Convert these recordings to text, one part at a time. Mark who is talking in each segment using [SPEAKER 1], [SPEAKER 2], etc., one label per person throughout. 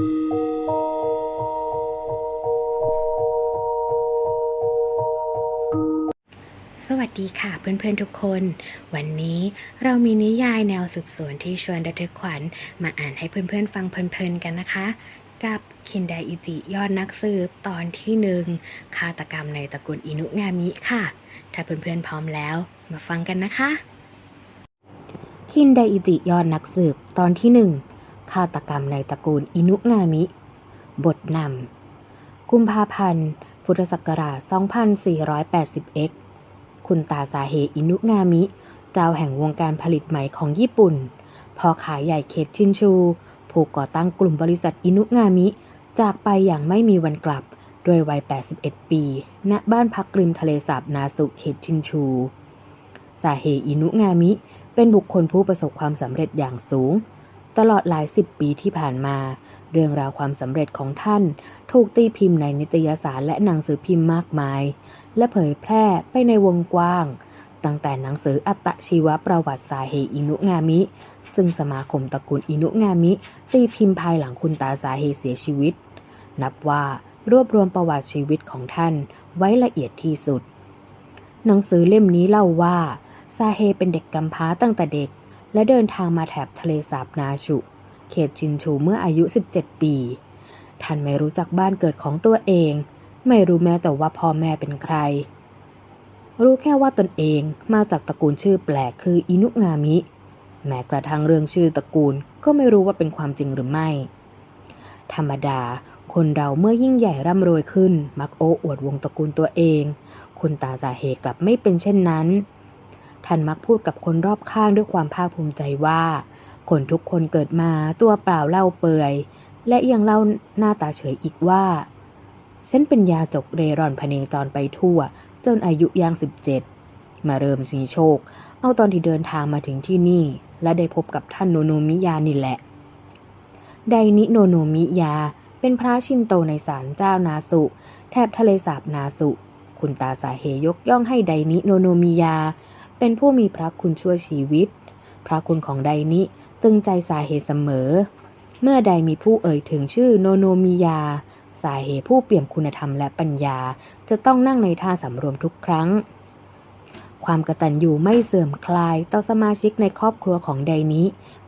[SPEAKER 1] สวัสดีค่ะเพื่อนๆทุกคน วันนี้เรามีนิยายแนวสืบสวนที่ชวนระทึกขวัญ มาอ่านให้เพื่อนๆฟังเพลินๆกันนะคะ กับคินไดอิจิยอดนักสืบตอนที่หนึ่งฆาตกรรมในตระกูลอินุงามิค่ะ ถ้าเพื่อนๆพร้อมแล้ว มาฟังกันนะคะ คินไดอิจิยอดนักสืบตอนที่หนึ่ง ฆาตกรรมในตระกูลอินุงามิ บทนำกุมภาพันธ์ พุทธศักราช 2480x คุณตาซาเฮอินุงามิ เจ้าแห่งวงการผลิตไหมของญี่ปุ่นพ่อขายใหญ่เขตชินชู ผู้ก่อตั้งกลุ่มบริษัทอินุงามิ จากไปอย่างไม่มีวันกลับด้วยวัย 81 ปี ณ บ้านพักริมทะเลสาบนาสุเขตชินชูซาเฮอินุงามิ เป็นบุคคลผู้ประสบความสำเร็จอย่างสูง ตลอดหลายสิบปีที่ผ่านมา เรื่องราวความสำเร็จของท่าน ถูกตีพิมพ์ในนิตยสารและหนังสือพิมพ์มากมาย และเผยแพร่ไปในวงกว้าง ตั้งแต่หนังสืออัตชีวประวัติซาเฮอินุงามิ ซึ่งสมาคมตระกูลอินุงามิ ตีพิมพ์ภายหลังคุณตาซาเฮเสียชีวิต นับว่ารวบรวมประวัติชีวิตของท่านไว้ละเอียดที่สุด หนังสือเล่มนี้เล่าว่าซาเฮเป็นเด็กกำพร้าตั้งแต่เด็ก และเดินทางมาแถบทะเลสาบนาชุ เขตจินชูเมื่ออายุ 17 ปี ท่านไม่รู้จักบ้านเกิดของตัวเอง ไม่รู้แม้แต่ว่าพ่อแม่เป็นใคร รู้แค่ว่าตนเองมาจากตระกูลชื่อแปลกคืออินุงามิ แม้กระทั่งเรื่องชื่อตระกูลก็ไม่รู้ว่าเป็นความจริงหรือไม่ ธรรมดาคนเราเมื่อยิ่งใหญ่ร่ำรวยขึ้น มักโอ้อวดวงตระกูลตัวเอง คุณตาสาเหกลับไม่เป็นเช่นนั้น ท่านมักพูดกับคนรอบข้างด้วยความภาคภูมิใจว่า คนทุกคนเกิดมาตัวเปล่าเล่าเปื่อย และยังเล่าหน้าตาเฉยอีกว่า ฉันเป็นยาจกเรร่อนพเนจรไปทั่ว จนอายุย่าง17มาเริ่มสีโชค เอาตอนที่เดินทางมาถึงที่นี่ และได้พบกับท่านโนโนมิยานี่แหละ ไดนิโนโนมิยาเป็นพระชินโตในศาลเจ้านาสุแถบทะเลสาบนาสุ คุณตาสาเหยกย่องให้ไดนิโนโนมิยา เป็นผู้มีพระคุณชั่วชีวิต พระคุณของไดนิตึงใจสาเหตุเสมอ เมื่อใดมีผู้เอ่ยถึงชื่อโนโนมิยา สาเหตุผู้เปี่ยมคุณธรรมและปัญญา จะต้องนั่งในท่าสำรวมทุกครั้ง ความกระตัญญูไม่เสื่อมคลายต่อสมาชิกในครอบครัวของไดนิ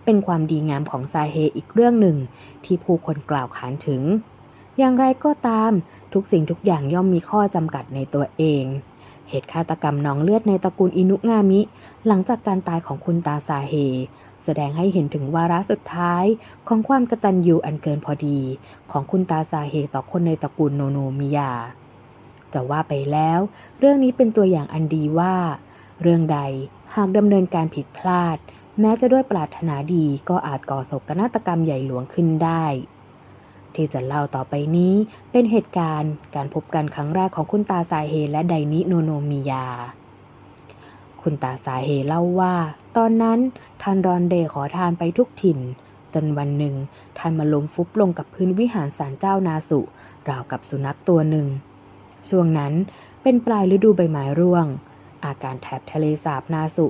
[SPEAKER 1] เป็นความดีงามของซาเฮอีกเรื่องหนึ่ง ที่ผู้คนกล่าวขานถึง อย่างไรก็ตามทุกสิ่งทุกอย่างย่อมมีข้อจำกัดในตัวเอง เหตุฆาตกรรมน้องเลือดในตระกูลอินุงามิ หลังจากการตายของคุณตาซาเฮ แสดงให้เห็นถึงวาระสุดท้ายของความกตัญญูอันเกินพอดี ของคุณตาซาเฮต่อคนในตระกูลโนโนมิยา จะว่าไปแล้ว เรื่องนี้เป็นตัวอย่างอันดีว่า เรื่องใดหากดำเนินการผิดพลาด แม้จะด้วยปรารถนาดีก็อาจก่อโศกนาฏกรรมใหญ่หลวงขึ้นได้ ที่จะเล่าต่อไปนี้เป็นเหตุการณ์การพบกันครั้งแรกของคุณตาซาเฮและไดนิโนโนมิยา คุณตาสาเฮเล่าว่า ตอนนั้นท่านรอนเดขอทานไปทุกถิ่น จนวันหนึ่งท่านมาล้มฟุบลงกับพื้นวิหารศาลเจ้านาสุราวกับสุนัขตัวหนึ่ง ช่วงนั้นเป็นปลายฤดูใบไม้ร่วง อาการแถบทะเลสาบนาสุ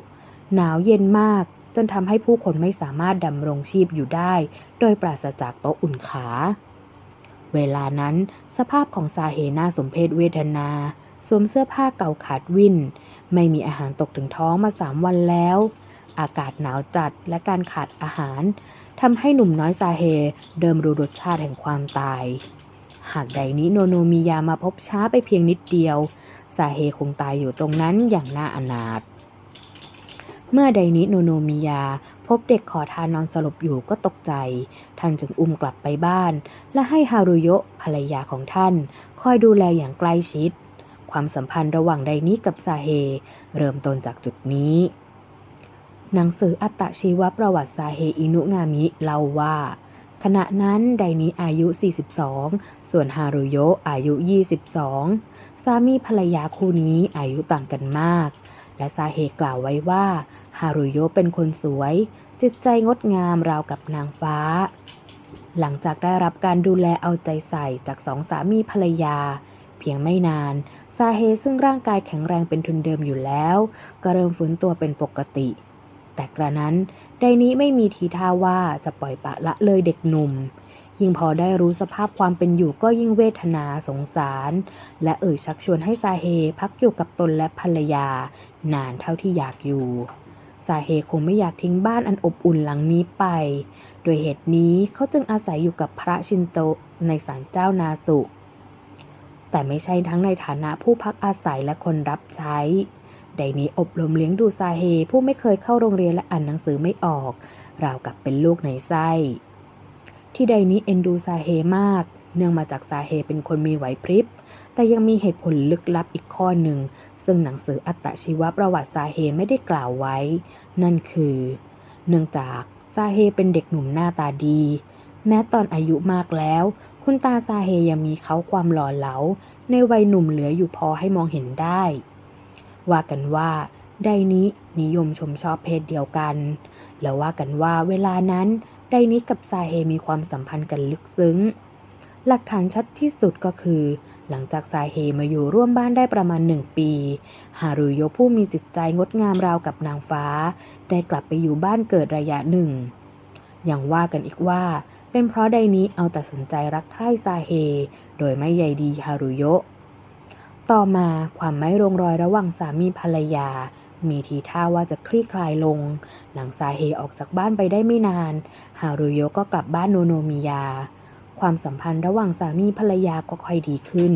[SPEAKER 1] หนาวเย็นมากจนทำให้ผู้คนไม่สามารถดำรงชีพอยู่ได้ โดยปราศจากโต๊ะอุ่นขา เวลานั้นสภาพของซาเฮน่าสมเพชเวทนา สวมเสื้อผ้าเก่าขาดวินไม่มีอาหารตกถึงท้องมาสามวันแล้ว อากาศหนาวจัดและการขาดอาหารทำให้หนุ่มน้อยซาเฮเดิมรู้รสชาติแห่งความตาย หากใดนี้โนโนมิยามาพบช้าไปเพียงนิดเดียวซาเฮคงตายอยู่ตรงนั้นอย่างน่าอนาถ เมื่อไดนิโนโนมิยา พบเด็กขอทานนอนสลบอยู่ก็ตกใจ ท่านจึงอุ้มกลับไปบ้าน และให้ฮารุโยะภรรยาของท่าน คอยดูแลอย่างใกล้ชิด ความสัมพันธ์ระหว่างไดนิกับซาเฮ เริ่มต้นจากจุดนี้ หนังสืออัตชีวประวัติซาเฮอินุงามิเล่าว่าขณะนั้นไดนิอายุ 42 ส่วนฮารุโยะอายุ 22 สามีภรรยาคู่นี้อายุต่างกันมาก และซาเฮกล่าวไว้ว่าฮารุโยเป็นคนสวย จิตใจงดงามราวกับนางฟ้า หลังจากได้รับการดูแลเอาใจใส่จากสองสามีภรรยา เพียงไม่นาน ซาเฮซึ่งร่างกายแข็งแรงเป็นทุนเดิมอยู่แล้ว ก็เริ่มฟื้นตัวเป็นปกติ แต่กระนั้นไดนี้ไม่มีทีท่าว่าจะปล่อยปะละเลยเด็กหนุ่ม ยิ่งพอได้รู้สภาพความเป็นอยู่ก็ยิ่งเวทนาสงสาร และเอ่ยชักชวนให้ซาเฮพักอยู่กับตนและภรรยา นานเท่าที่อยากอยู่ซาเฮคงไม่อยากทิ้งบ้านอันอบอุ่นหลังนี้ไป โดยเหตุนี้เขาจึงอาศัยอยู่กับพระชินโตในศาลเจ้านาสุ แต่ไม่ใช่ทั้งในฐานะผู้พักอาศัยและคนรับใช้ไดนี้อบรมเลี้ยงดูซาเฮผู้ไม่เคยเข้าโรงเรียนและอ่านหนังสือไม่ออก ราวกับเป็นลูกในไส้ ที่ไดนี้เอ็นดูซาเฮมาก เนื่องมาจากซาเฮเป็นคนมีไหวพริบ แต่ยังมีเหตุผลลึกลับอีกข้อหนึ่ง ซึ่งหนังสืออัตชีวประวัติซาเฮไม่ได้กล่าวไว้ นั่นคือ เนื่องจากซาเฮเป็นเด็กหนุ่มหน้าตาดี แม้ตอนอายุมากแล้ว คุณตาซาเฮยังมีเขาความหล่อเหลา ในวัยหนุ่มเหลืออยู่พอให้มองเห็นได้ ว่ากันว่าไดนี้นิยมชมชอบเพศเดียวกัน แล้วว่ากันว่าเวลานั้น ไดนี้กับซาเฮมีความสัมพันธ์กันลึกซึ้ง หลักฐานชัดที่สุดก็คือ หลังจากซาเฮมาอยู่ร่วมบ้านได้ประมาณหนึ่งปี ฮารุโยะผู้มีจิตใจงดงามราวกับนางฟ้า ได้กลับไปอยู่บ้านเกิดระยะหนึ่ง อย่างว่ากันอีกว่า เป็นเพราะไดนี้เอาแต่สนใจรักใคร่ซาเฮ โดยไม่ใยดีฮารุโยะ ต่อมาความไม่ลงรอยระหว่างสามีภรรยา มีทีท่าว่าจะคลี่คลายลง หลังซาเฮออกจากบ้านไปได้ไม่นาน ฮารุโยก็กลับบ้านโนโนมิยา ความสัมพันธ์ระหว่างสามีภรรยาก็ค่อยดีขึ้น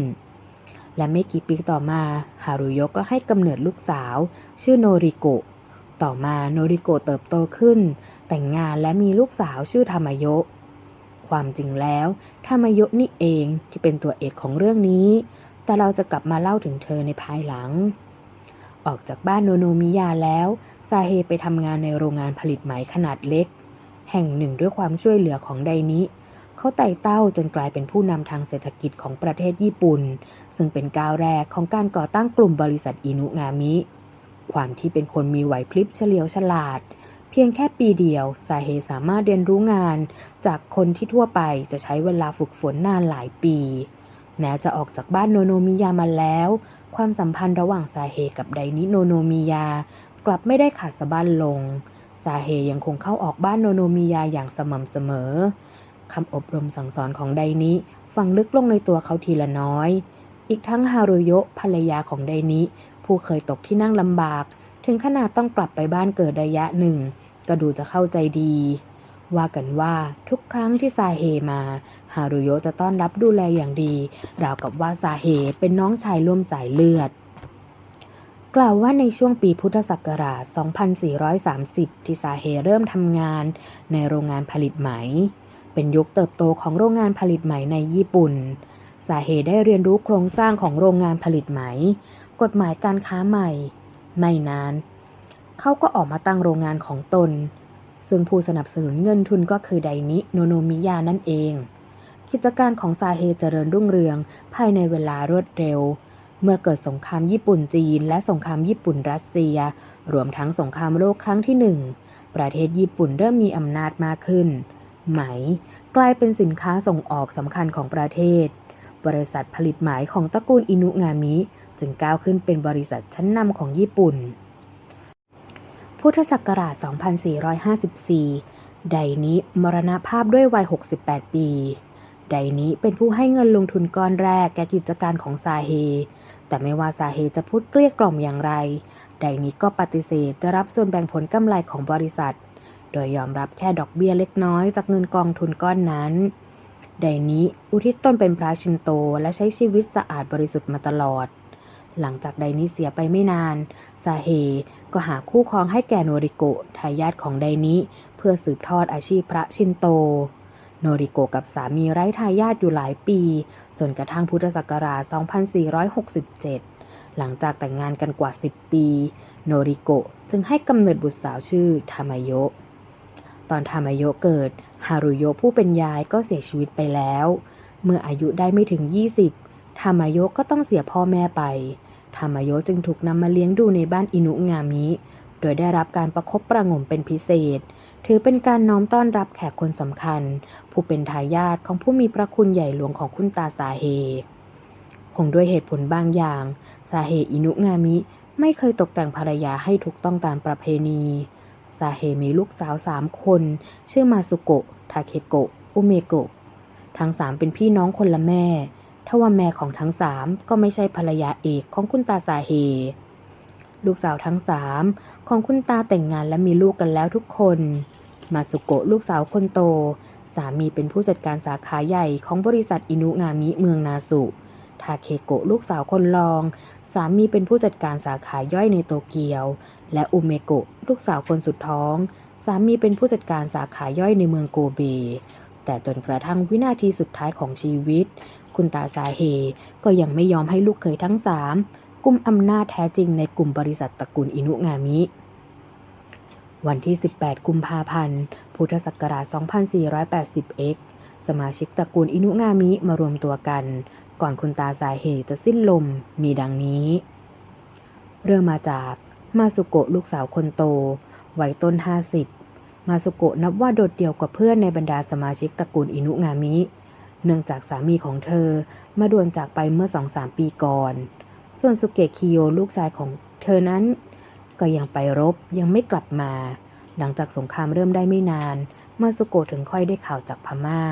[SPEAKER 1] และไม่กี่ปีต่อมา ฮารุโยก็ให้กำเนิดลูกสาว ชื่อโนริโกะต่อมาโนริโกะเติบโตขึ้น แต่งงานและมีลูกสาวชื่อธรรมโยะความจริงแล้วธรรมโยะนี่เองที่เป็นตัวเอกของเรื่องนี้ แต่เราจะกลับมาเล่าถึงเธอในภายหลัง ออกจากบ้านโนโนมิยาแล้วซาเฮไปทำงานในโรงงานผลิตไหมขนาดเล็ก แห่งหนึ่งด้วยความช่วยเหลือของไดนิเขาไต่เต้าจนกลายเป็นผู้นำทางเศรษฐกิจของประเทศญี่ปุ่น ซึ่งเป็นก้าวแรกของการก่อตั้งกลุ่มบริษัทอินุงามิ ความที่เป็นคนมีไหวพริบเฉลียวฉลาด เพียงแค่ปีเดียวซาเฮสามารถเรียนรู้งาน จากคนที่ทั่วไปจะใช้เวลาฝึกฝนนานหลายปี แม้จะออกจากบ้านโนโนมิยามาแล้ว ความสัมพันธ์ระหว่างซาเฮกับไดนิโนโนมิยากลับไม่ได้ขาดสะบั้นลงซาเฮยังคงเข้าออกบ้านโนโนมิยาอย่างสม่ำเสมอคำอบรมสั่งสอนของไดนิฝังลึกลงในตัวเขาทีละน้อย อีกทั้งฮารุโยะภรรยาของไดนิผู้เคยตกที่นั่งลำบาก ถึงขนาดต้องกลับไปบ้านเกิดระยะหนึ่ง ก็ดูจะเข้าใจดี ว่ากันว่าทุกครั้งที่ซาเฮมาฮารุโยจะต้อนรับดูแลอย่างดี ราวกับว่าซาเฮเป็นน้องชายร่วมสายเลือด กล่าวว่าในช่วงปีพุทธศักราช 2430 ที่ซาเฮเริ่มทำงานในโรงงานผลิตไหม เป็นยุคเติบโตของโรงงานผลิตไหมในญี่ปุ่นซาเฮได้เรียนรู้โครงสร้างของโรงงานผลิตไหม กฎหมายการค้าใหม่ ไม่นาน เขาก็ออกมาตั้งโรงงานของตน ซึ่งผู้สนับสนุนเงินทุนก็คือไดนิโนโนมิยานั่นเอง กิจการของซาเฮเจริญรุ่งเรือง ภายในเวลารวดเร็ว เมื่อเกิดสงครามญี่ปุ่นจีน และสงครามญี่ปุ่นรัสเซีย รวมทั้งสงครามโลกครั้งที่หนึ่งประเทศญี่ปุ่นเริ่มมีอำนาจมากขึ้น ไหม กลายเป็นสินค้าส่งออกสำคัญของประเทศ บริษัทผลิตไหมของตระกูลอินุงามิ จึงก้าวขึ้นเป็นบริษัทชั้นนำของญี่ปุ่น พุทธศักราช 2454 ไดนิมรณภาพด้วยวัย 68 ปี ไดนิเป็นผู้ให้เงินลงทุนก้อนแรกแก่กิจการของซาเฮ แต่ไม่ว่าซาเฮจะพูดเกลี้ยกล่อมอย่างไร ไดนิก็ปฏิเสธจะรับส่วนแบ่งผลกำไรของบริษัท โดยยอมรับแค่ดอกเบี้ยเล็กน้อยจากเงินกองทุนก้อนนั้น ไดนิอุทิศตนเป็นพระชินโตและใช้ชีวิตสะอาดบริสุทธิ์มาตลอด หลังจากไดนิเสียไปไม่นานซาเฮก็หาคู่ครองให้แก่โนริโกะทายาทของไดนิเพื่อสืบทอดอาชีพพระชินโต โนริโกะกับสามีไร้ทายาทอยู่หลายปี จนกระทั่งพุทธศักราช 2467 หลังจากแต่งงานกันกว่า 10 ปี โนริโกะจึงให้กำเนิดบุตรสาวชื่อทามายะตอนทามายะเกิด ฮารุโยะผู้เป็นยายก็เสียชีวิตไปแล้ว เมื่ออายุได้ไม่ถึง 20ทามายะก็ต้องเสียพ่อแม่ไป ทามายจึงถูกนำมาเลี้ยงดูในบ้านอินุงามิ โดยได้รับการประคบประงมเป็นพิเศษ ถือเป็นการน้อมต้อนรับแขกคนสำคัญ ผู้เป็นทายาทของผู้มีพระคุณใหญ่หลวงของคุณตาซาเฮ คงด้วยเหตุผลบางอย่างซาเฮอินุงามิไม่เคยตกแต่งภรรยาให้ถูกต้องตามประเพณีซาเฮมีลูกสาวสามคน ชื่อมาสุโกะ ทาเคโกะ อุเมโกะ ทั้งสามเป็นพี่น้องคนละแม่ ทว่าแม่ของทั้งสามก็ไม่ใช่ภรรยาเอกของคุณตาสาเฮลูกสาวทั้งสามของคุณตาแต่งงานและมีลูกกันแล้วทุกคน มาสุโกะลูกสาวคนโต สามีเป็นผู้จัดการสาขาใหญ่ของบริษัทอินุงามิเมืองนาสุ ทาเคโกะลูกสาวคนรอง สามีเป็นผู้จัดการสาขาย่อยในโตเกียว และอุเมโกะลูกสาวคนสุดท้อง สามีเป็นผู้จัดการสาขาย่อยในเมืองโกเบ แต่จนกระทั่งวินาทีสุดท้ายของชีวิต คุณตาซาเฮก็ยังไม่ยอมให้ลูกเขยทั้งสามกุมอำนาจแท้จริงในกลุ่มบริษัทตระกูลอินุงามิ วันที่ 18 กุมภาพันธ์ พุทธศักราช 2480x สมาชิกตระกูลอินุงามิมารวมตัวกัน ก่อนคุณตาซาเฮจะสิ้นลมมีดังนี้ เริ่มมาจากมาสุโกะลูกสาวคนโตวัยต้น 50 มาสุโกะนับว่าโดดเดี่ยวกว่าเพื่อนในบรรดาสมาชิกตระกูลอินุงามิ เนื่องจากสามีของเธอมาด่วนจากไปเมื่อ2-3ปีก่อน ส่วนสุเกะคิโยลูกชายของเธอนั้น ก็ยังไปรบยังไม่กลับมา หลังจากสงครามเริ่มได้ไม่นาน มาสุโกะถึงค่อยได้ข่าวจากพม่า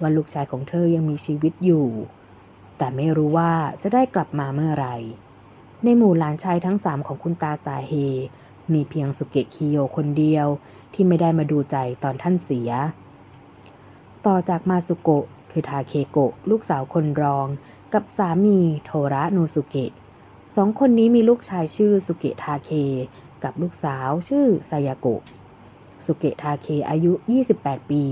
[SPEAKER 1] ว่าลูกชายของเธอยังมีชีวิตอยู่ แต่ไม่รู้ว่าจะได้กลับมาเมื่อไหร่ในหมู่หลานชายทั้งสามของคุณตาสาเฮ มีเพียงสุเกะคิโยคนเดียวที่ไม่ได้มาดูใจตอนท่านเสีย ต่อจากมาสุโกะ คือทาเคโกะลูกสาวคนรอง กับสามีโทระโนสุเกะสองคนนี้มีลูกชายชื่อสุเกะทาเค กับลูกสาวชื่อไซยาโกะสุเกะทาเคอายุ 28 ปี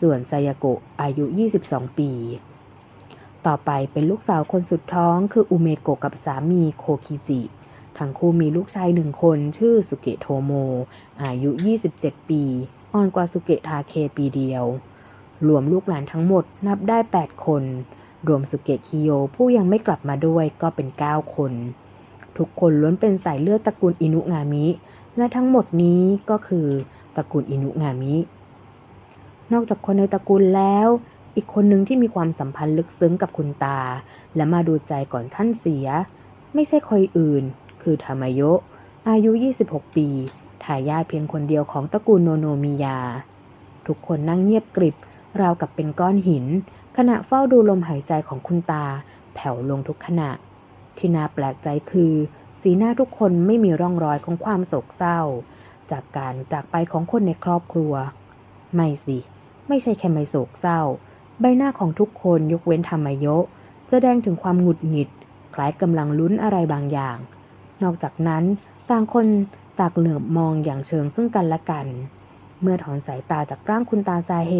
[SPEAKER 1] ส่วนไซยาโกะอายุ 22 ปี ต่อไปเป็นลูกสาวคนสุดท้องคืออุเมโกะกับสามีโคคิจิ ทั้งคู่มีลูกชายหนึ่งคนชื่อสุเกะโทโม อายุ 27 ปี อ่อนกว่าสุเกะทาเคปีเดียว รวมลูกหลานทั้งหมดนับได้ 8 คน รวมสุเกะคิโยผู้ยังไม่กลับมาด้วยก็เป็น 9 คน ทุกคนล้วนเป็นสายเลือดตระกูลอินุงามิ และทั้งหมดนี้ก็คือตระกูลอินุงามิ นอกจากคนในตระกูลแล้ว อีกคนหนึ่งที่มีความสัมพันธ์ลึกซึ้งกับคุณตา และมาดูใจก่อนท่านเสีย ไม่ใช่ใครอื่น คือทามาโยะอายุ 26 ปีทายาทเพียงคนเดียวของตระกูลโนโนมิยา ทุกคนนั่งเงียบกริบ ราวกับเป็นก้อนหิน ขณะเฝ้าดูลมหายใจของคุณตา แผ่วลงทุกขณะ ที่น่าแปลกใจคือ สีหน้าทุกคนไม่มีร่องรอยของความโศกเศร้า จากการจากไปของคนในครอบครัว ไม่สิ ไม่ใช่แค่ไม่โศกเศร้า ใบหน้าของทุกคนยกเว้นธรรมยะแสดงถึงความหงุดหงิด คล้ายกำลังลุ้นอะไรบางอย่าง นอกจากนั้นต่างคนตางเหลือบมองอย่างเชิงซึ่งกันและกัน เมื่อถอนสายตาจากร่างคุณตาซาเฮ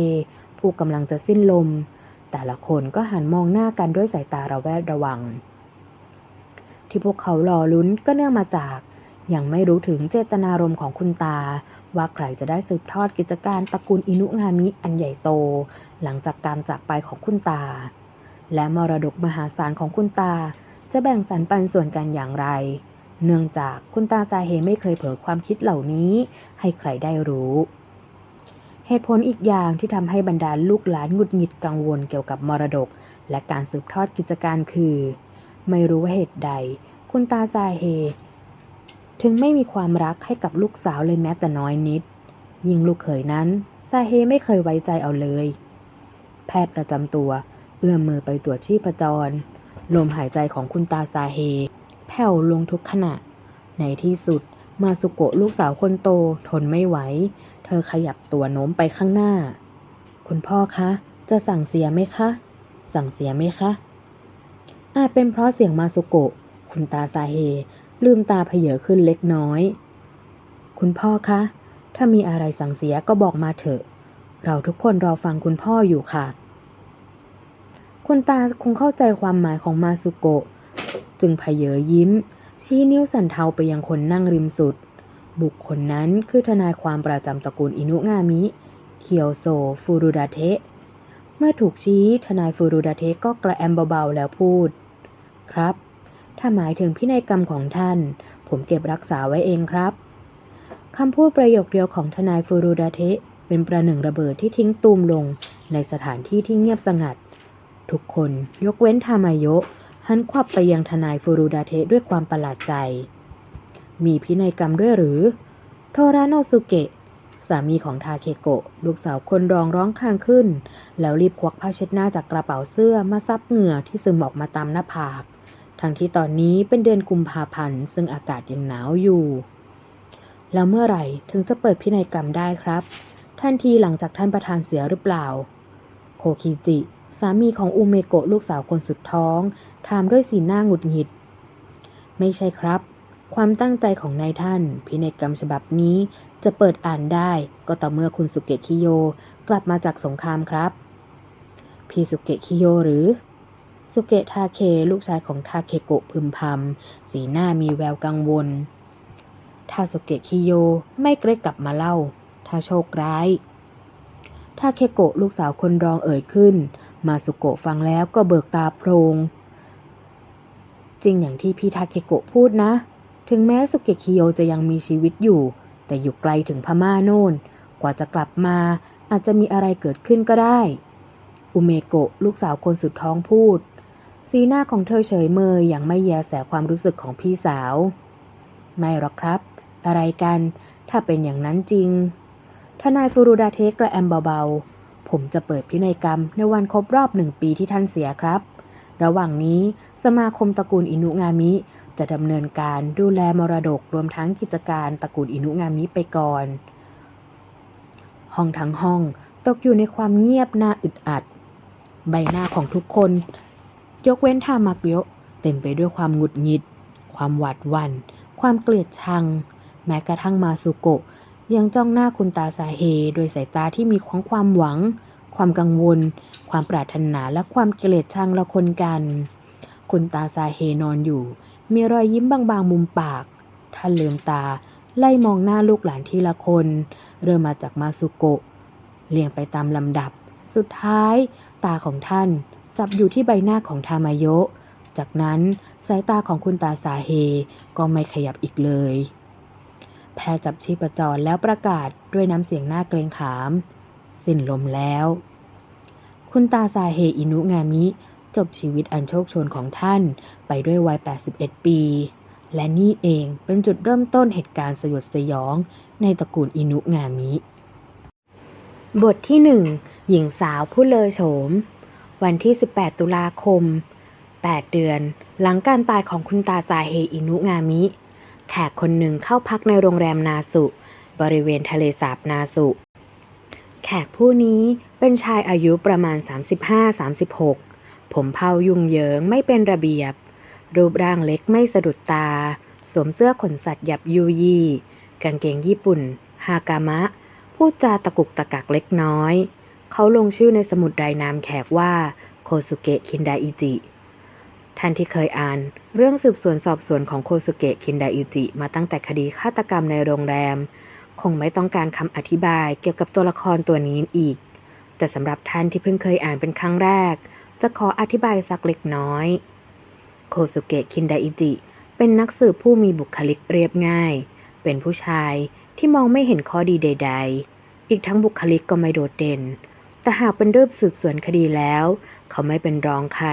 [SPEAKER 1] ผู้กำลังจะสิ้นลม แต่ละคนก็หันมองหน้ากันด้วยสายตาระแวดระวัง ที่พวกเขารอลุ้นก็เนื่องมาจากยังไม่รู้ถึงเจตนารมณ์ของคุณตา ว่าใครจะได้สืบทอดกิจการตระกูลอินุงามิอันใหญ่โต หลังจากการจากไปของคุณตา และมรดกมหาศาลของคุณตา จะแบ่งสรรปันส่วนกันอย่างไร เนื่องจากคุณตาซาเฮไม่เคยเผยความคิดเหล่านี้ ให้ใครได้รู้ เหตุผลอีกอย่างที่ทำให้บรรดาลูกหลานหงุดหงิดกังวลเกี่ยวกับมรดก และการสืบทอดกิจการคือ ไม่รู้ว่าเหตุใด คุณตาซาเฮ ถึงไม่มีความรักให้กับลูกสาวเลยแม้แต่น้อยนิด ยิ่งลูกเขยนั้นซาเฮไม่เคยไว้ใจเอาเลย แพทย์ประจำตัว เอื้อมมือไปตรวจชีพจร ลมหายใจของคุณตาซาเฮ แผ่วลงทุกขณะ ในที่สุด มาสุโกะลูกสาวคนโตทนไม่ไหว เธอขยับตัวโน้มไปข้างหน้า คุณพ่อคะ จะสั่งเสียไหมคะ สั่งเสียไหมคะ อาจเป็นเพราะเสียงมาสุโกะ คุณตาซาเฮ ลืมตาเพเยอขึ้นเล็กน้อย คุณพ่อคะ ถ้ามีอะไรสั่งเสียก็บอกมาเถอะ เราทุกคนรอฟังคุณพ่ออยู่ค่ะ คุณตาคงเข้าใจความหมายของมาสุโกะ จึงเพเยอยิ้ม ชี้นิ้วสันเทาไปยังคนนั่งริมสุด บุคคลนั้นคือทนายความประจำตระกูลอินุงามิ เคียวโซฟูรุดาเทะ เมื่อถูกชี้ทนายฟูรุดาเทะก็กระแอมเบาๆแล้วพูด ครับ ถ้าหมายถึงพินัยกรรมของท่าน ผมเก็บรักษาไว้เองครับคำพูดประโยคเดียวของทนายฟูรุดาเทะเป็นประหนึ่งระเบิดที่ทิ้งตูมลงในสถานที่ที่เงียบสงัด ทุกคนยกเว้นทามายะ หันควับไปยังทนายฟูรุดาเทะด้วยความประหลาดใจ มีพินัยกรรมด้วยหรือ โทราโนสุเกะ สามีของทาเคโกะ ลูกสาวคนรองร้องคางขึ้น แล้วรีบควักผ้าเช็ดหน้าจากกระเป๋าเสื้อมาซับเหงื่อที่ซึมออกมาตามหน้าผาก ทั้งที่ตอนนี้เป็นเดือนกุมภาพันธ์ซึ่งอากาศยังหนาวอยู่ แล้วเมื่อไหร่ถึงจะเปิดพินัยกรรมได้ครับ ทันทีหลังจากท่านประธานเสียหรือเปล่า โคคิจิ สามีของอุเมโกะลูกสาวคนสุดท้อง ถามด้วยสีหน้าหงุดหงิด ไม่ใช่ครับ ความตั้งใจของนายท่าน พินัยกรรมฉบับนี้จะเปิดอ่านได้ก็ต่อเมื่อคุณสุเกะคิโย กลับมาจากสงครามครับ พี่สุเกะคิโยหรือ สุเกะทาเคลูกชายของทาเคโกะพึมพำสีหน้ามีแววกังวลถ้าสุเกะคิโยไม่เกรกกลับมาเล่า ถ้าโชคร้าย ทาเคโกะลูกสาวคนรองเอ่ยขึ้น มาสุโกะฟังแล้วก็เบิกตาโพรง จริงอย่างที่พี่ทาเคโกะพูดนะ ถึงแม้สุเกะคิโยจะยังมีชีวิตอยู่ แต่อยู่ไกลถึงพม่าโน่น กว่าจะกลับมาอาจจะมีอะไรเกิดขึ้นก็ได้ อุเมโกะลูกสาวคนสุดท้องพูด สีหน้าของเธอเฉยเมยอย่างไม่แยแสความรู้สึกของพี่สาว ไม่หรอกครับ อะไรกัน ถ้าเป็นอย่างนั้นจริง ทนายฟูรุดาเทกกระแอมเบาๆ ผมจะเปิดพินัยกรรมในวันครบรอบหนึ่งปีที่ท่านเสียครับ ระหว่างนี้สมาคมตระกูลอินุงามิ จะดำเนินการดูแลมรดกรวมทั้งกิจการตระกูลอินุงามิไปก่อน ห้องทั้งห้องตกอยู่ในความเงียบน่าอึดอัด ใบหน้าของทุกคน ยกเว้นทามักโยะเต็มไปด้วยความหงุดหงิด ความหวาดหวัน่น ความเกลียดชัง แม้กระทั่งมาสุโกะ ยังจ้องหน้าคุณตาสาเฮโดยสายตาที่มีของความหวัง ความกังวล ความปรารถนาและความเกลียดชังละคนกัน คุณตาสาเฮนอนอยู่ มีรอยยิ้มบางๆ มุมปาก ท่านลืมตา ไล่มองหน้าลูกหลานทีละคน เริ่มมาจากมาสุโกะเรียงไปตามลำดับ สุดท้าย ตาของท่านจับอยู่ที่ใบหน้าของทามาโยะจากนั้นสายตาของคุณตาสาเฮก็ไม่ขยับอีกเลย แพทย์จับชีพจรแล้วประกาศด้วยน้ำเสียงหน้าเกรงขาม สิ้นลมแล้ว คุณตาซาเฮอินุงามิ จบชีวิตอันโชคชนของท่านไปด้วยวัย 81 ปี และนี่เองเป็นจุดเริ่มต้นเหตุการณ์สยดสยองในตระกูลอินุงามิ บทที่หนึ่งหญิงสาวผู้เลอโฉม วันที่ 18 ตุลาคม 8 เดือน หลังการตายของคุณตาซาเฮอินุงามิ แขกคนหนึ่งเข้าพักในโรงแรมนาสุ บริเวณทะเลสาบนาสุ แขกผู้นี้เป็นชายอายุประมาณ 35-36 ผมเผายุ่งเหยิงไม่เป็นระเบียบ รูปร่างเล็กไม่สะดุดตา สวมเสื้อขนสัตว์หยับยูยี่กางเกงญี่ปุ่น ฮากามะ พูดจาตะกุกตะกักเล็กน้อย เขาลงชื่อในสมุดรายนามแขกว่า โคสุเกะคินไดอิจิ ท่านที่เคยอ่าน เรื่องสืบสวนสอบสวนของโคสุเกะคินไดอิจิมาตั้งแต่คดีฆาตกรรมในโรงแรม คงไม่ต้องการคำอธิบายเกี่ยวกับตัวละครตัวนี้อีก แต่สำหรับท่านที่เพิ่งเคยอ่านเป็นครั้งแรก จะขออธิบายสักเล็กน้อย โคสุเกะคินไดอิจิ เป็นนักสืบผู้มีบุคลิกเรียบง่าย เป็นผู้ชายที่มองไม่เห็นข้อดีใด ๆ อีกทั้งบุคลิกก็ไม่โดดเด่น แต่หากเป็นเรื่องสืบสวนคดีแล้ว เขาไม่เป็นรองใคร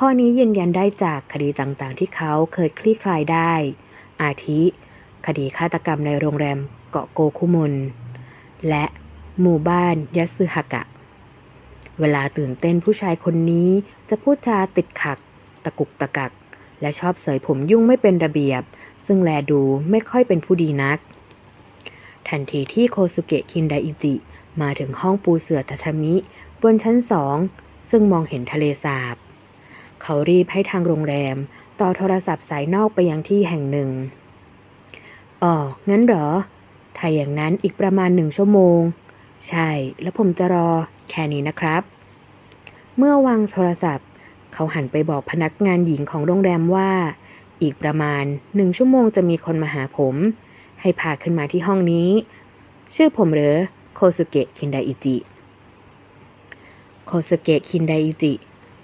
[SPEAKER 1] ข้อนี้ยืนยันได้จากคดีต่างๆ ที่เขาเคยคลี่คลายได้ อาทิ คดีฆาตกรรมในโรงแรมเกาะโกคุมน และหมู่บ้านยัสึฮากะ เวลาตื่นเต้นผู้ชายคนนี้จะพูดจาติดขัดตะกุกตะกัก และชอบเสยผมยุ่งไม่เป็นระเบียบ ซึ่งแลดูไม่ค่อยเป็นผู้ดีนัก ทันทีที่โคสุเกะคินไดอิจิ มาถึงห้องปูเสือทัทามิ บนชั้นสอง ซึ่งมองเห็นทะเลสาบ เขารีบให้ทางโรงแรม ต่อโทรศัพท์สายนอกไปยังที่แห่งหนึ่ง อ๋อ งั้นเหรอ ถ้าอย่างนั้นอีกประมาณหนึ่งชั่วโมง ใช่ แล้วผมจะรอ แค่นี้นะครับ เมื่อวางโทรศัพท์ เขาหันไปบอกพนักงานหญิงของโรงแรมว่า อีกประมาณหนึ่งชั่วโมงจะมีคนมาหาผม ให้พาขึ้นมาที่ห้องนี้ ชื่อผมเหรอ โคสุเกะ คินไดอิจิ โคสุเกะ คินไดอิจิ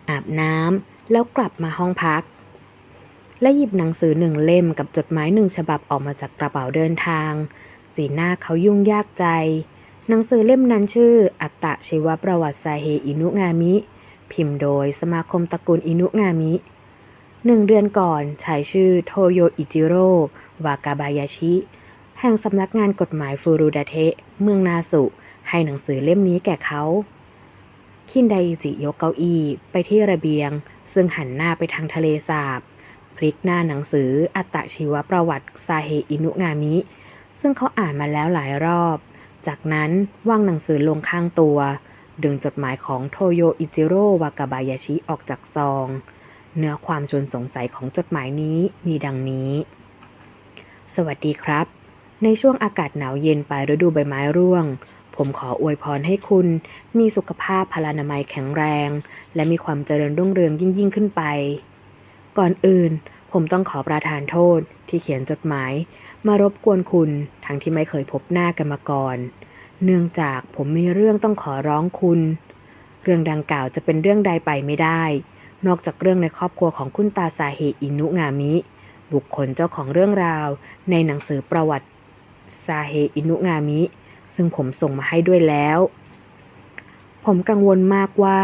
[SPEAKER 1] อาบน้ำ แล้วกลับมาห้องพัก และหยิบหนังสือหนึ่งเล่มกับจดหมายหนึ่งฉบับออกมาจากกระเป๋าเดินทาง สีหน้าเขายุ่งยากใจ หนังสือเล่มนั้นชื่อ อัตตะชีวประวัติซาเฮอินุงามิ พิมพ์โดยสมาคมตระกูลอินุงามิหนึ่งเดือนก่อนชายชื่อโทโยอิจิโร่วากาบายาชิ แห่งสำนักงานกฎหมายฟูรุดาเทะ เมืองนาสุ ให้หนังสือเล่มนี้แก่เขา คินไดอิจิยกเก้าอี้ไปที่ระเบียง ซึ่งหันหน้าไปทางทะเลสาบ พลิกหน้าหนังสืออัตชีวประวัติซาเฮอินุงามิ ซึ่งเขาอ่านมาแล้วหลายรอบ จากนั้นวางหนังสือลงข้างตัว ดึงจดหมายของโทโยอิจิโร่วากาบายาชิออกจากซอง เนื้อความชวนสงสัยของจดหมายนี้มีดังนี้ สวัสดีครับ ในช่วงอากาศหนาวเย็นปลายฤดูใบไม้ร่วง ผมขออวยพรให้คุณ มีสุขภาพพลานามัยแข็งแรง และมีความเจริญรุ่งเรืองยิ่งยิ่งขึ้นไป ก่อนอื่น ผมต้องขอประทานโทษที่เขียนจดหมาย มารบกวนคุณทั้งที่ไม่เคยพบหน้ากันมาก่อน เนื่องจากผมมีเรื่องต้องขอร้องคุณ เรื่องดังกล่าวจะเป็นเรื่องใดไปไม่ได้ นอกจากเรื่องในครอบครัวของคุณตาซาเฮอินุงามิ บุคคลเจ้าของเรื่องราว ในหนังสือประวัติซาเฮอินุงามิ ซึ่งผมส่งมาให้ด้วยแล้ว ผมกังวลมากว่า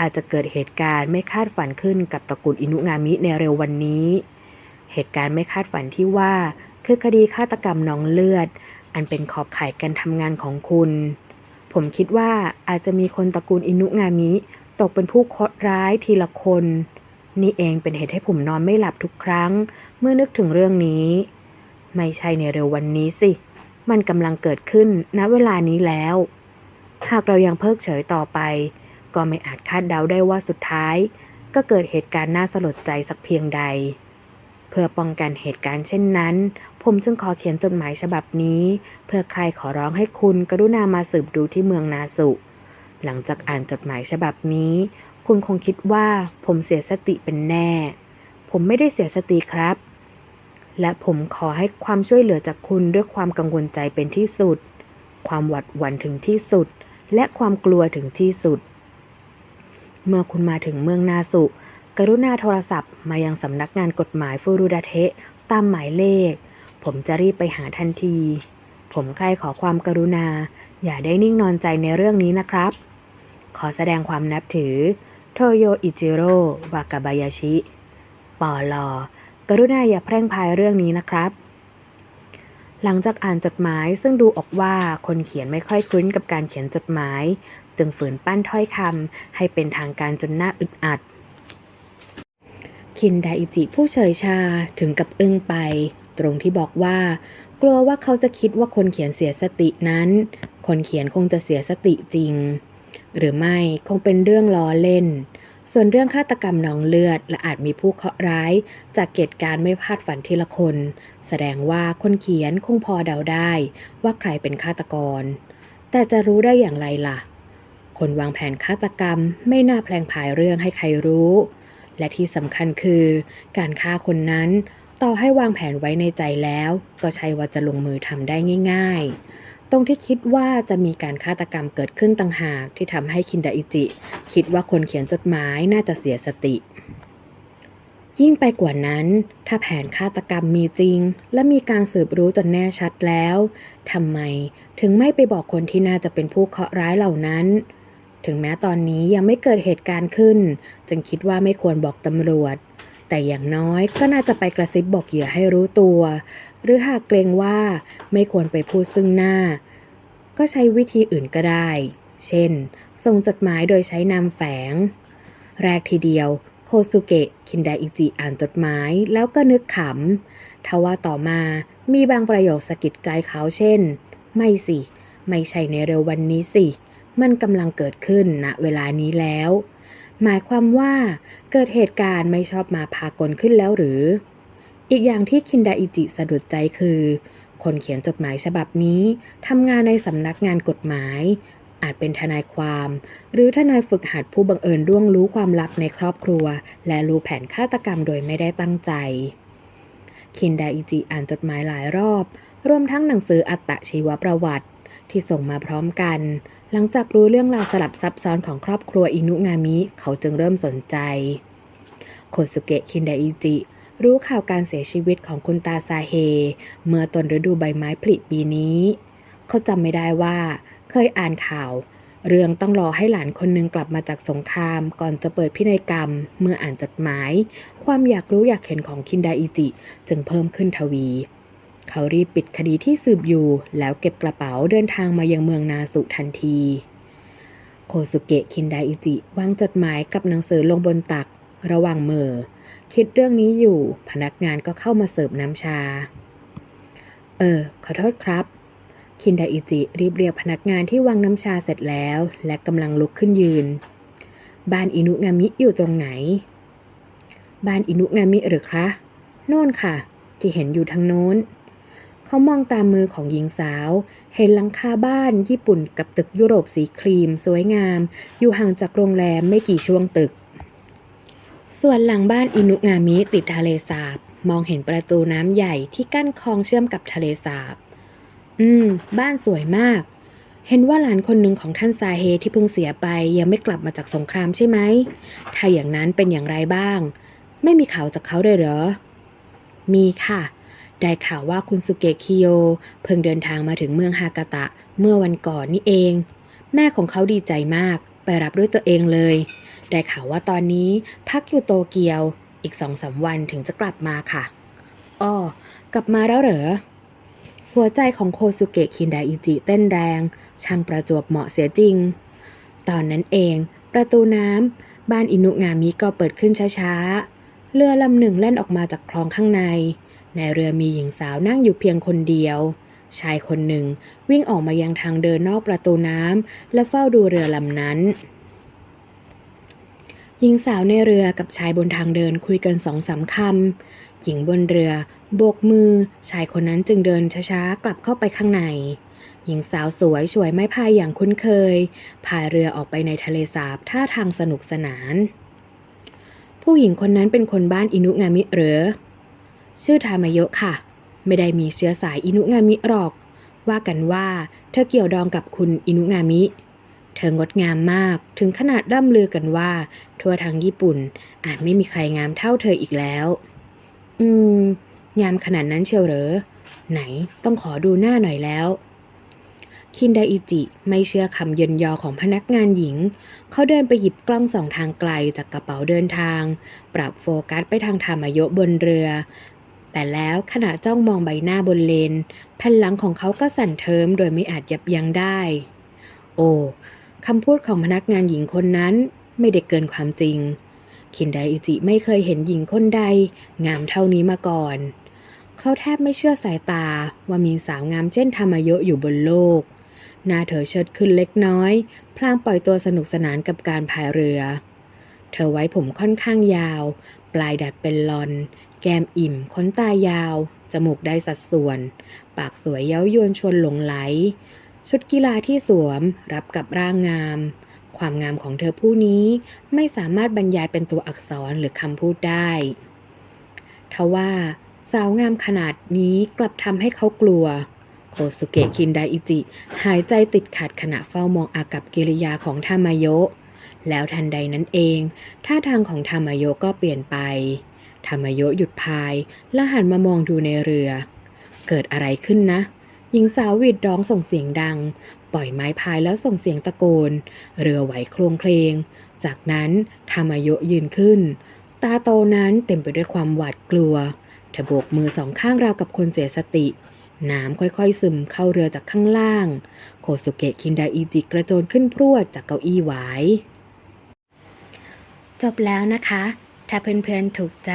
[SPEAKER 1] อาจจะเกิดเหตุการณ์ไม่คาดฝันขึ้นกับตระกูลอินุงามิในเร็ววันนี้ เหตุการณ์ไม่คาดฝันที่ว่า คือคดีฆาตกรรมน้องเลือด อันเป็นขอบข่ายการทำงานของคุณ ผมคิดว่าอาจจะมีคนตระกูลอินุงามิตกเป็นผู้เคราะห์ร้ายทีละคน นี่เองเป็นเหตุให้ผมนอนไม่หลับทุกครั้ง เมื่อนึกถึงเรื่องนี้ ไม่ใช่ในเร็ววันนี้สิ มันกำลังเกิดขึ้นณเวลานี้แล้ว หากเรายังเพิกเฉยต่อไป ก็ไม่อาจคาดเดาได้ว่าสุดท้าย ก็เกิดเหตุการณ์น่าสลดใจสักเพียงใด เพื่อป้องกันเหตุการณ์เช่นนั้น ผมจึงขอเขียนจดหมายฉบับนี้ เพื่อใครขอร้องให้คุณกรุณามาสืบดูที่เมืองนาสุ หลังจากอ่านจดหมายฉบับนี้ คุณคงคิดว่าผมเสียสติเป็นแน่ ผมไม่ได้เสียสติครับ และผมขอให้ความช่วยเหลือจากคุณด้วยความกังวลใจเป็นที่สุด ความหวาดหวั่นถึงที่สุด และความกลัวถึงที่สุด เมื่อคุณมาถึงเมืองนาสุ กรุณาโทรศัพท์มายังสำนักงานกฎหมายฟูรุดาเทะตามหมายเลข ผมจะรีบไปหาทันที ผมใครขอความกรุณา อย่าได้นิ่งนอนใจในเรื่องนี้นะครับ ขอแสดงความนับถือ โทโยอิจิโร่วากาบายาชิ ปอลอ กรุณาอย่าแพร่งพายเรื่องนี้นะครับ หลังจากอ่านจดหมายซึ่งดูออกว่าคนเขียนไม่ค่อยคุ้นกับการเขียนจดหมาย จึงฝืนปั้นถ้อยคำให้เป็นทางการจนน่าอึดอัด คินไดอิจิผู้เฉยชาถึงกับอึ้งไป ตรงที่บอกว่า กลัวว่าเขาจะคิดว่าคนเขียนเสียสตินั้น คนเขียนคงจะเสียสติจริง หรือไม่คงเป็นเรื่องล้อเล่น ส่วนเรื่องฆาตกรรมน้องเลือด และอาจมีผู้เคราะห์ร้าย จากเหตุการณ์ไม่พลาดฝันทีละคน แสดงว่าคนเขียนคงพอเดาได้ ว่าใครเป็นฆาตกร แต่จะรู้ได้อย่างไรล่ะ คนวางแผนฆาตกรรมไม่น่าแพลงพายเรื่องให้ใครรู้ และที่สำคัญคือ การฆ่าคนนั้น ต่อให้วางแผนไว้ในใจแล้ว ก็ใช่ว่าจะลงมือทำได้ง่าย ๆ ตรงที่คิดว่าจะมีการฆาตกรรมเกิดขึ้นต่างหากที่ทำให้คินดาอิจิ คิดว่าคนเขียนจดหมายน่าจะเสียสติ ยิ่งไปกว่านั้น ถ้าแผนฆาตกรรมมีจริง และมีการสืบรู้จนแน่ชัดแล้วทำไมถึงไม่ไปบอกคนที่น่าจะเป็นผู้เคราะห์ร้ายเหล่านั้น ถึงแม้ตอนนี้ยังไม่เกิดเหตุการณ์ขึ้น จึงคิดว่าไม่ควรบอกตำรวจแต่อย่างน้อยก็น่าจะไปกระซิบบอกเหยื่อให้รู้ตัว หรือหากเกรงว่าไม่ควรไปพูดซึ่งหน้า ก็ใช้วิธีอื่นก็ได้ เช่น ส่งจดหมายโดยใช้นามแฝง แรกทีเดียวโคสุเกะคินไดอิจิอ่านจดหมายแล้วก็นึกขำทว่าต่อมามีบางประโยคสะกิดใจเขาเช่น ไม่สิ ไม่ใช่ในเร็ววันนี้สิ มันกำลังเกิดขึ้นณเวลานี้แล้ว หมายความว่าเกิดเหตุการณ์ไม่ชอบมาพากลขึ้นแล้วหรือ อีกอย่างที่คินไดอิจิสะดุดใจคือ คนเขียนจดหมายฉบับนี้ทำงานในสำนักงานกฎหมาย อาจเป็นทนายความ หรือทนายฝึกหัดผู้บังเอิญร่วงรู้ความลับในครอบครัว และรู้แผนฆาตกรรมโดยไม่ได้ตั้งใจ คินไดอิจิอ่านจดหมายหลายรอบ รวมทั้งหนังสืออัตชีวประวัติ ที่ส่งมาพร้อมกัน หลังจากรู้เรื่องราวสลับซับซ้อนของครอบครัวอินุงามิ เขาจึงเริ่มสนใจโคสุเกะคินไดอิจิ รู้ข่าวการเสียชีวิตของคุณตาซาเฮ เมื่อต้นฤดูใบไม้ผลิปีนี้ เขาจำไม่ได้ว่า เคยอ่านข่าว เรื่องต้องรอให้หลานคนหนึงกลับมาจากสงคราม ก่อนจะเปิดพินัยกรรม เมื่ออ่านจดหมาย ความอยากรู้อยากเห็นของคินไดอิจิ จึงเพิ่มขึ้นทวี เขารีบปิดคดีที่สืบอยู่ แล้วเก็บกระเป๋าเดินทางมายังเมืองนาสุทันทีโคสุเกะคินไดอิจิ วางจดหมายกับหนังสือลงบนตัก ระหว่างมือ คิดเรื่องนี้อยู่ พนักงานก็เข้ามาเสิร์ฟน้ำชา เออ ขอโทษครับ คินไดอิจิรีบเรียกพนักงานที่วางน้ำชาเสร็จแล้ว และกำลังลุกขึ้นยืน บ้านอินุงามิอยู่ตรงไหน บ้านอินุงามิหรือคะโน่นค่ะ ที่เห็นอยู่ทางโน้น เขามองตามมือของหญิงสาว เห็นหลังคาบ้านญี่ปุ่นกับตึกยุโรปสีครีม สวยงาม อยู่ห่างจากโรงแรมไม่กี่ช่วงตึก ส่วนหลังบ้านอินุงามิติดทะเลสาบ มองเห็นประตูน้ำใหญ่ที่กั้นคลองเชื่อมกับทะเลสาบ อืม บ้านสวยมาก เห็นว่าหลานคนหนึ่งของท่านซาเฮที่เพิ่งเสียไปยังไม่กลับมาจากสงครามใช่ไหม ถ้าอย่างนั้นเป็นอย่างไรบ้าง ไม่มีข่าวจากเขาเลยเหรอ มีค่ะ ได้ข่าวว่าคุณสุเกะคิโย เพิ่งเดินทางมาถึงเมืองฮากาตะ เมื่อวันก่อนนี่เอง แม่ของเขาดีใจมาก ไปรับด้วยตัวเองเลย ได้ข่าวว่าตอนนี้พักอยู่โตเกียว อีกสองสามวันถึงจะกลับมาค่ะ อ้อ กลับมาแล้วเหรอ หัวใจของโคสุเกะคินไดอิจิเต้นแรง ช่างประจวบเหมาะเสียจริง ตอนนั้นเอง ประตูน้ำบ้านอินุงามิก็เปิดขึ้นช้าๆ เรือลำหนึ่งแล่นออกมาจากคลองข้างใน ในเรือมีหญิงสาวนั่งอยู่เพียงคนเดียวชายคนหนึ่งวิ่งออกมายังทางเดินนอกประตูน้ำและเฝ้าดูเรือลำนั้น หญิงสาวในเรือกับชายบนทางเดินคุยกันสองสามคำ หญิงบนเรือโบกมือ ชายคนนั้นจึงเดินช้าๆกลับเข้าไปข้างใน หญิงสาวสวยช่วยไม้พายอย่างคุ้นเคย พายเรือออกไปในทะเลสาบท่าทางสนุกสนาน ผู้หญิงคนนั้นเป็นคนบ้านอินุงามิเหรอ ชื่อทามายะค่ะ ไม่ได้มีเชื้อสายอินุงามิหรอก ว่ากันว่าเธอเกี่ยวดองกับคุณอินุงามิ เธองดงามมากถึงขนาดร่ำลือกันว่า ทั่วทางญี่ปุ่น อาจไม่มีใครงามเท่าเธออีกแล้ว อืม งามขนาดนั้นเชียวเหรอ ไหนต้องขอดูหน้าหน่อยแล้ว คินไดอิจิไม่เชื่อคำเยินยอของพนักงานหญิง เขาเดินไปหยิบกล้องส่องทางไกลจากกระเป๋าเดินทาง ปรับโฟกัสไปทางธรรมายบนเรือ แต่แล้วขณะจ้องมองใบหน้าบนเลนแผ่นหลังของเขาก็สั่นเทิมโดยไม่อาจยับยั้งได้ โอ้ คำพูดของพนักงานหญิงคนนั้นไม่ได้เกินความจริง คินไดอิจิไม่เคยเห็นหญิงคนใด งามเท่านี้มาก่อน เขาแทบไม่เชื่อสายตาว่ามีสาวงามเช่นธรรมายะอยู่บนโลก หน้าเธอเชิดขึ้นเล็กน้อย พลางปล่อยตัวสนุกสนานกับการพายเรือ เธอไว้ผมค่อนข้างยาว ปลายดัดเป็นลอน แก้มอิ่มขนตายาว จมูกได้สัดส่วน ปากสวยเย้ายวนชวนหลงไหล ชุดกีฬาที่สวมรับกับร่างงาม ความงามของเธอผู้นี้ไม่สามารถบรรยายเป็นตัวอักษรหรือคำพูดได้ทว่าสาวงามขนาดนี้กลับทำให้เขากลัว โคสุเกะคินไดอิจิ หายใจติดขัดขณะเฝ้ามองอากับกิริยาของทามายะแล้วทันใดนั้นเอง ท่าทางของทามายะก็เปลี่ยนไป ทามายะหยุดพาย และหันมามองดูในเรือ เกิดอะไรขึ้นนะ หญิงสาวหวีดร้องส่งเสียงดัง ปล่อยไม้พายแล้วส่งเสียงตะโกน เรือไหวโคลงเพลง จากนั้นทามายะยืนขึ้น ตาโตนั้นเต็มไปด้วยความหวาดกลัวเธอโบกมือสองข้างราวกับคนเสียสติน้ำค่อยๆ ซึมเข้าเรือจากข้างล่าง โคสุเกะคินไดอิจิกระโจนขึ้นพรวดจากเก้าอี้หวายจบแล้วนะคะ ถ้าเพื่อนๆถูกใจ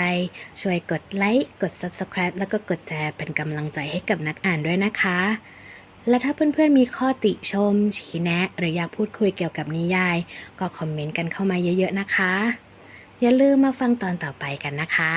[SPEAKER 1] ช่วยกดไลค์ กด Subscribe แล้วก็กดแชร์เป็นกำลังใจให้กับนักอ่านด้วยนะคะ และถ้าเพื่อนๆมีข้อติชม ชี้แนะ หรืออยากพูดคุยเกี่ยวกับนิยาย ก็คอมเมนต์กันเข้ามาเยอะๆนะคะ อย่าลืมมาฟังตอนต่อไปกันนะคะ